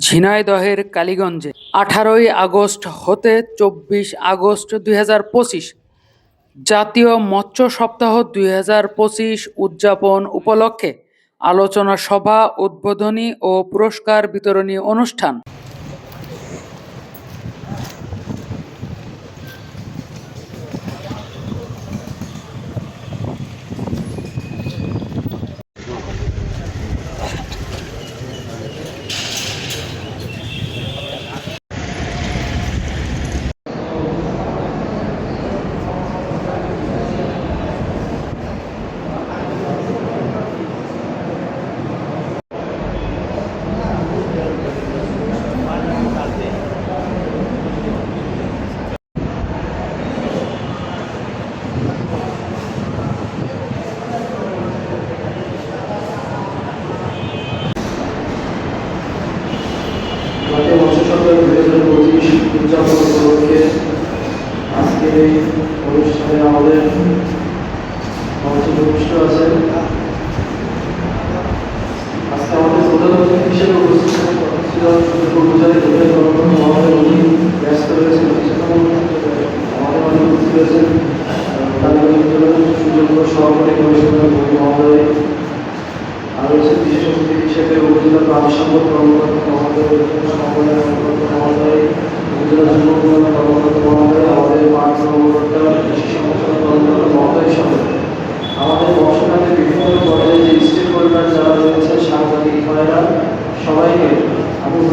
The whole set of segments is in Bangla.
ঝিনাইদহের কালীগঞ্জে আঠারোই আগস্ট হতে চব্বিশ আগস্ট দুই হাজার পঁচিশ জাতীয় মৎস্য সপ্তাহ দুই হাজার পঁচিশ উদযাপন উপলক্ষে আলোচনা সভা, উদ্বোধনী ও পুরস্কার বিতরণী অনুষ্ঠান জাতীয় মৎস্য সপ্তাহ দুই হাজার পঁচিশ উদযাপন উপলক্ষে আজকের এই অনুষ্ঠানে আমাদের মঞ্চে উপস্থিত আছেন আজকে আমাদের প্রধান অতিথি হিসেবে উপস্থিত থাকার কথা ছিল পূজারী দুর্গা জগন্নাথ মহাদেব উনি ব্যস্ত রয়েছেন আমাদের মাঝে উপস্থিত রয়েছেন সুযোগ্য সহকারী মহোদয় আর হচ্ছে বিশেষ হিসেবে উপজেলা প্রাণ সম্পদ কর্মকর্তা মহোদয় সমন্বয় কর্মকর্তা মহোদয় উপজেলা আমাদের মাঠ কর্মকর্তা কৃষি আমাদের বর্ষকালে বিভিন্ন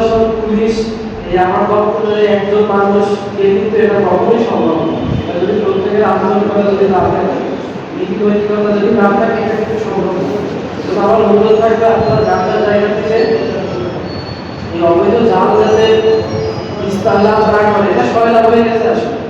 প্রশাসন, পুলিশ, এই আমার বক্তব্যে একজন মানুষ কিন্তু এটা কখনোই সম্ভব না যদি প্রত্যেকের আন্দোলন করা যদি না থাকে নীতি নৈতিকতা যদি না থাকে, এটা কিন্তু সম্ভব না তো আমার অনুরোধ থাকবে, আপনারা যাত্রার জায়গা থেকে এই অবৈধ জাল যাতে বিস্তার লাভ না করে, এটা সবাই লাভ হয়ে গেছে আসলে।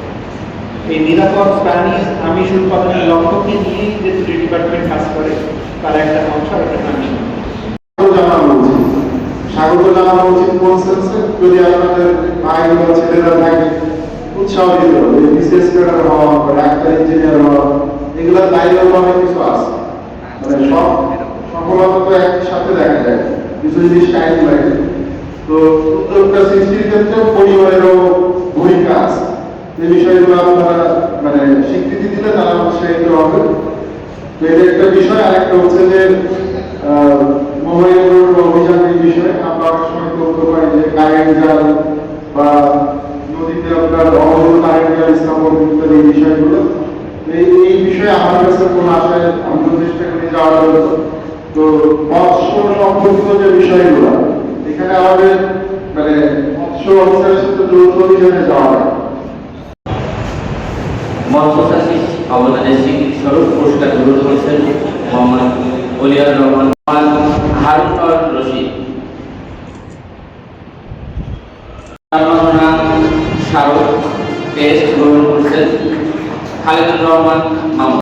এই নিরাপদ প্রাণী আমিষ উৎপাদনের লক্ষ্যকে নিয়েই যে দুটি ডিপার্টমেন্ট কাজ করে, তার একটা অংশ আর একটা সম্পদ। স্বাগত জানানো উচিত কোন সেন্সে যদি আপনাদের ভাই বা ছেলেরা থাকে, উৎসাহ দিতে হবে। বিসিএস ক্যাডার হওয়া, ডাক্তার, ইঞ্জিনিয়ার হওয়া, এগুলোর দায়িত্ব অনেক কিছু আছে। মানে সব সফলতা তো একই সাথে দেখা যায়। কিছু জিনিস টাইম লাগে। তো উদ্যোক্তা সৃষ্টির ক্ষেত্রে পরিবারেরও ভূমিকা আছে। এই বিষয়গুলো আপনারা মানে স্বীকৃতি দিলে তারা উৎসাহিত হবে। তো এটা একটা বিষয় আরেকটা হচ্ছে যে মোবাইল অভিযানের বিষয়ে আমরা অনেক সময় বলতে পারি যে কারেন্ট জাল বা নদীতে আপনার অবৈধ কারেন্ট জাল স্থাপন ইত্যাদি বিষয়গুলো। তো এই এই বিষয়ে আমার কাছে কোনো আশায় আমরা চেষ্টা করি যাওয়ার জন্য। তো মৎস্য সম্পর্কিত যে বিষয়গুলো, এখানে আমাদের মানে মৎস্য অফিসারের সাথে যৌথ অভিযানে যাওয়া হয়। মৎস্যচাষী অবদানের পুরস্কার গ্রহণ করেছেন মোহাম্মদ অলিয়ার রহমান রশিদ। রহমান মামুন।